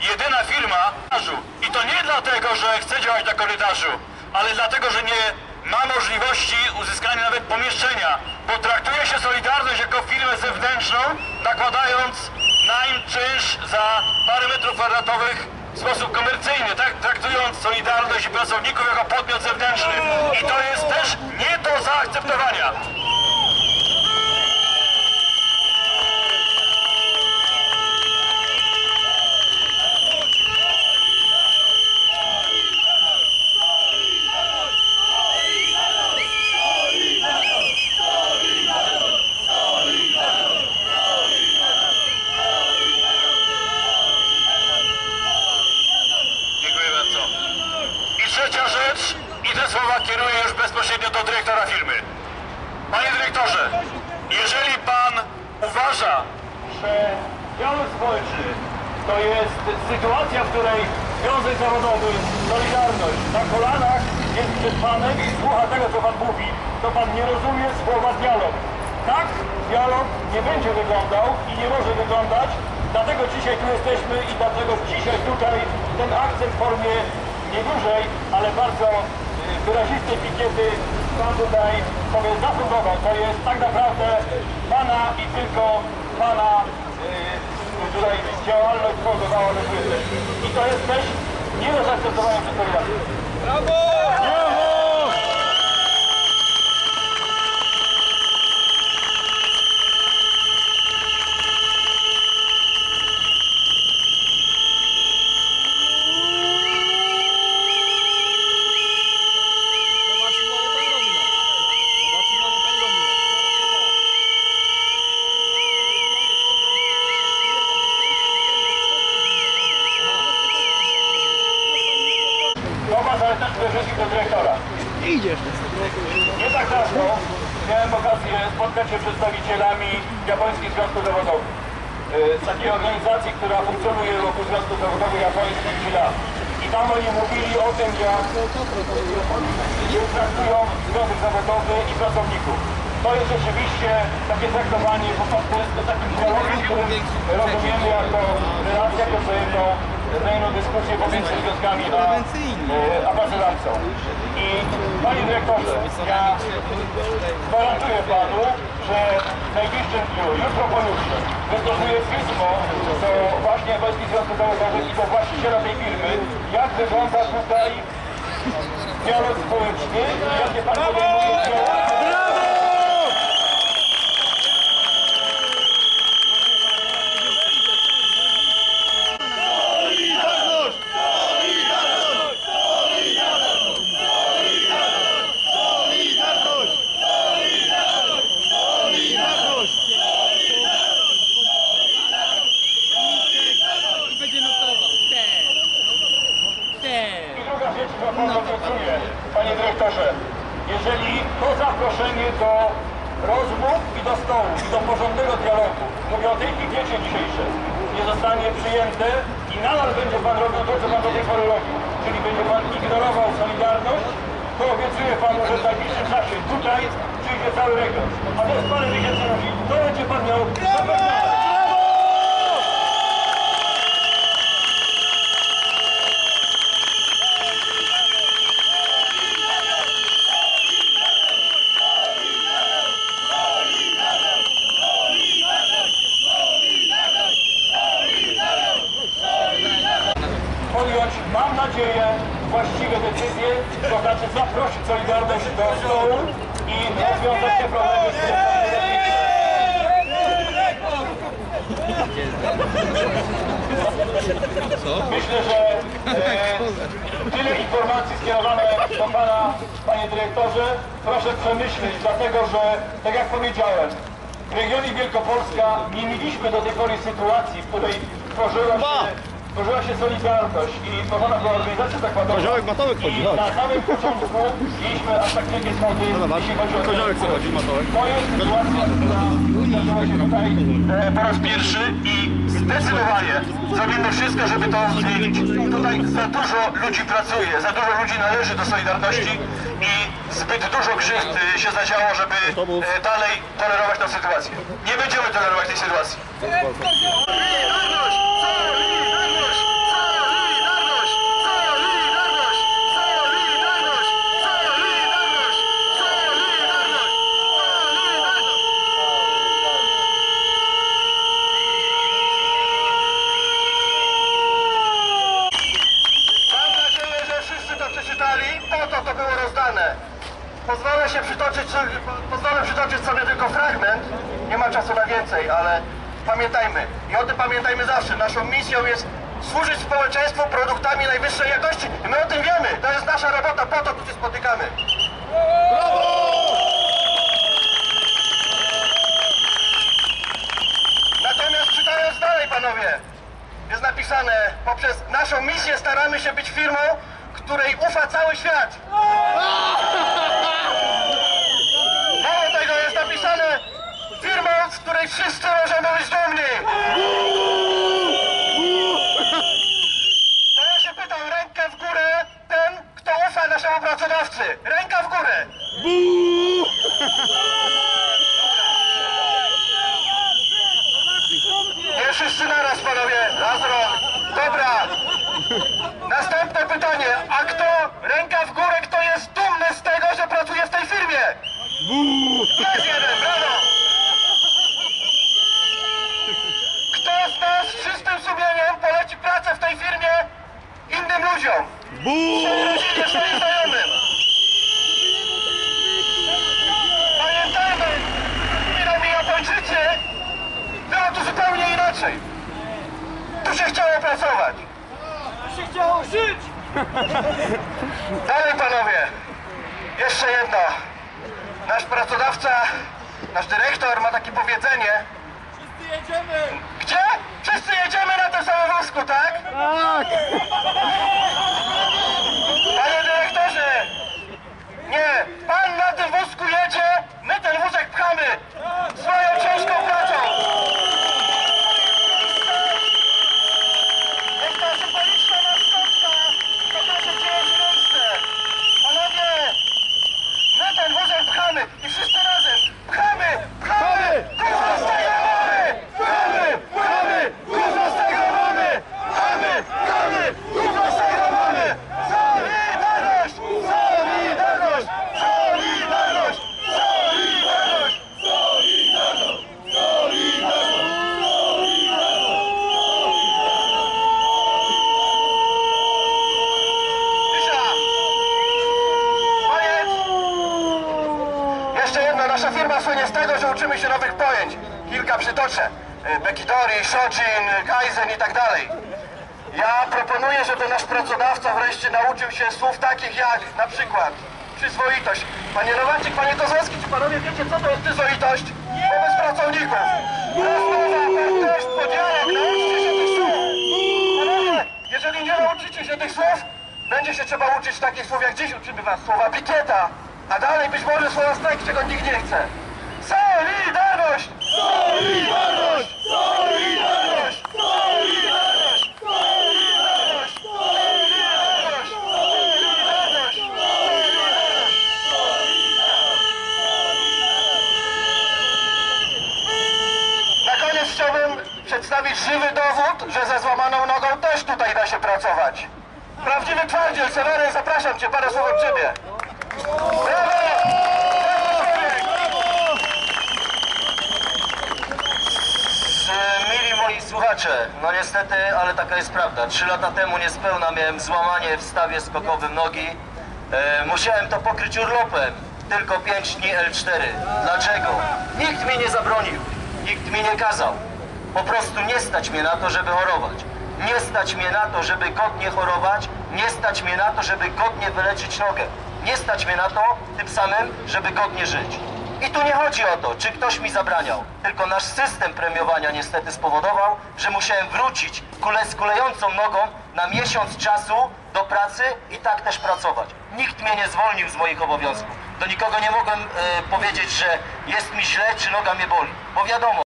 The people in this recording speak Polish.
Jedyna firma i to nie dlatego, że chce działać na korytarzu, ale dlatego, że nie ma możliwości uzyskania nawet pomieszczenia, bo traktuje się Solidarność jako firmę zewnętrzną, nakładając na im czynsz za parę metrów kwadratowych w sposób komercyjny, tak traktując Solidarność i pracowników jako podmiot zewnętrzny. I to jest też nie do zaakceptowania. Dziękuję bardzo. I trzecia rzecz, i te słowa kieruję już bezpośrednio do dyrektora firmy. Panie dyrektorze, jeżeli pan uważa, że dialog społeczny to jest sytuacja, w której Związek Zawodowy, Solidarność. Na kolanach jest przed panem i słucha tego, co pan mówi, to pan nie rozumie słowa dialog. Tak dialog nie będzie wyglądał i nie może wyglądać, dlatego dzisiaj tu jesteśmy i dlatego dzisiaj tutaj ten akcent w formie nie dużej, ale bardzo wyrazistej pikiety pan tutaj sobie zafundował. To jest tak naprawdę pana i tylko pana y, tutaj działalność spowodowała ten błędek. I to jest też nie do zaakceptowania przez spotkać przedstawicielami japońskich związków zawodowych. Y, takiej organizacji, która funkcjonuje wokół Związku Zawodowego Japońskich 3 lat. I tam oni mówili o tym, jak traktują związek zawodowy i pracowników. To jest rzeczywiście takie traktowanie po prostu jest to takim dialogiem, którym rozumiemy jako relację, jako wzajemną, wzajemną dyskusję pomiędzy związkami a, e, a. I panie dyrektorze, ja gwarantuję panu, że w najbliższym dniu, jutro pojutrze, wystosuję pismo do właśnie Japońskich Związków Zawodowych i do właściciela tej firmy, jak wygląda tutaj dialog społeczny i jakie pan podejmuje działania. Będzie notował. Te. Te. I druga rzecz, którą pan obiecuję, panie dyrektorze, jeżeli to zaproszenie do rozmów i do stołu, i do dialogu, mówię o tej pikiecie dzisiejszej, nie zostanie przyjęte i nadal będzie pan robił to, co pan do tej pory robił, czyli będzie pan ignorował Solidarność, to obiecuję panu, że w najbliższym czasie tutaj przyjdzie cały region. A to jest parę miesięcy ludzi. To będzie pan miał podjąć, decyzje, to znaczy zaprosić Solidarność do stołu i rozwiązać te problemy, Myślę, że e, tyle informacji skierowane do Pana, Panie Dyrektorze. Proszę przemyśleć, dlatego że, tak jak powiedziałem, w regionie Wielkopolska nie mieliśmy do tej pory sytuacji, w której tworzyła się tworzyła się Solidarność i tworzona była organizacja zakładowa. Koziołek Matołek chodzi, chodź. na samym początku mieliśmy aż tak wielkie schody, No jeśli chodzi o Koziołek co chodzi, Matołek. To jest sytuacja, która zdarzyła się tutaj e, po raz pierwszy i zdecydowanie zrobimy wszystko, żeby to zmienić. Tutaj za dużo ludzi pracuje, za dużo ludzi należy do Solidarności i zbyt dużo krzywd się zadziało, żeby e, dalej tolerować tę sytuację. Nie będziemy tolerować tej sytuacji. Solidarność! Solidarność! Po to to było rozdane. Pozwolę się przytoczyć, pozwolę przytoczyć sobie tylko fragment. Nie ma czasu na więcej, ale pamiętajmy. I o tym pamiętajmy zawsze. Naszą misją jest służyć społeczeństwu produktami najwyższej jakości. I my o tym wiemy. To jest nasza robota. Po to tu się spotykamy. Natomiast czytając dalej, panowie, jest napisane, poprzez naszą misję staramy się być firmą, której ufa cały świat. Mało tego jest napisane, firmą, z której wszyscy możemy być dumni. To ja się pytam, rękę w górę ten, kto ufa naszemu pracodawcy. Ręka w górę. Nie wszyscy naraz, panowie. Razro. Dobra. Następne pytanie. A kto, ręka w górę, kto jest dumny z tego, że pracuje w tej firmie? Jest jeden, brawo. Kto z nas z czystym sumieniem poleci pracę w tej firmie innym ludziom? Swojej rodzinie, swoim znajomym. Pamiętajmy, mówią mi Japończycy, było tu zupełnie inaczej. Tu się chciało pracować. Tu się chciało żyć. Dalej panowie. Jeszcze jedno. Nasz pracodawca, nasz dyrektor ma takie powiedzenie. Wszyscy jedziemy. Gdzie? Wszyscy jedziemy na tym samym wózku, tak? Tak. Panie dyrektorze. Nie. Pan na tym wózku jedzie, my ten wózek pchamy. Swoją ciężką pracą. Jest ta symboliczna maskotka, to proszę wziąć ręce. Panowie, my ten wózek pchamy i wszyscy razem. Pchamy, pchamy, gówno z tego mamy! Pchamy, pchamy, gówno z tego mamy! Pchamy, pchamy, gówno z tego mamy! Solidarność, solidarność, solidarność, solidarność! Cisza! Koniec! Jeszcze jedno, nasza firma słynie z tego, że uczymy się nowych pojęć. Kilka przytoczę. Y, Bekidori, Shojin, Kaizen i tak dalej. Ja proponuję, żeby nasz pracodawca wreszcie nauczył się słów takich jak na przykład przyzwoitość. Panie Nowacik, panie Kozłowski, czy panowie wiecie co to jest przyzwoitość? Wobec pracowników. Rozmowa, wartość, podziałek, nauczcie się tych słów. Panowie, jeżeli nie nauczycie się tych słów, będzie się trzeba uczyć takich słów jak dziś uczymy was, słowa pikieta, a dalej być może słowa strajk, czego nikt nie chce. Solidarność! Solidarność! Solidarność! Solidarność! Solidarność! Solidarność! Solidarność! Na koniec chciałbym przedstawić żywy dowód, że ze złamaną nogą też tutaj da się pracować. Prawdziwy twardziel, Seweryn, zapraszam Cię, parę słów od Ciebie. E, Mili moi słuchacze, no niestety, ale taka jest prawda. Trzy lata temu niespełna miałem złamanie w stawie skokowym nogi. E, musiałem to pokryć urlopem. Tylko 5 dni L4. Dlaczego? Nikt mi nie zabronił. Nikt mi nie kazał. Po prostu nie stać mnie na to, żeby chorować. Nie stać mnie na to, żeby godnie chorować. Nie stać mnie na to, żeby godnie wyleczyć nogę. Nie stać mnie na to, tym samym, żeby godnie żyć. I tu nie chodzi o to, czy ktoś mi zabraniał, tylko nasz system premiowania niestety spowodował, że musiałem wrócić kule z kulejącą nogą na miesiąc czasu do pracy i tak też pracować. Nikt mnie nie zwolnił z moich obowiązków. Do nikogo nie mogłem e, powiedzieć, że jest mi źle, czy noga mnie boli, bo wiadomo,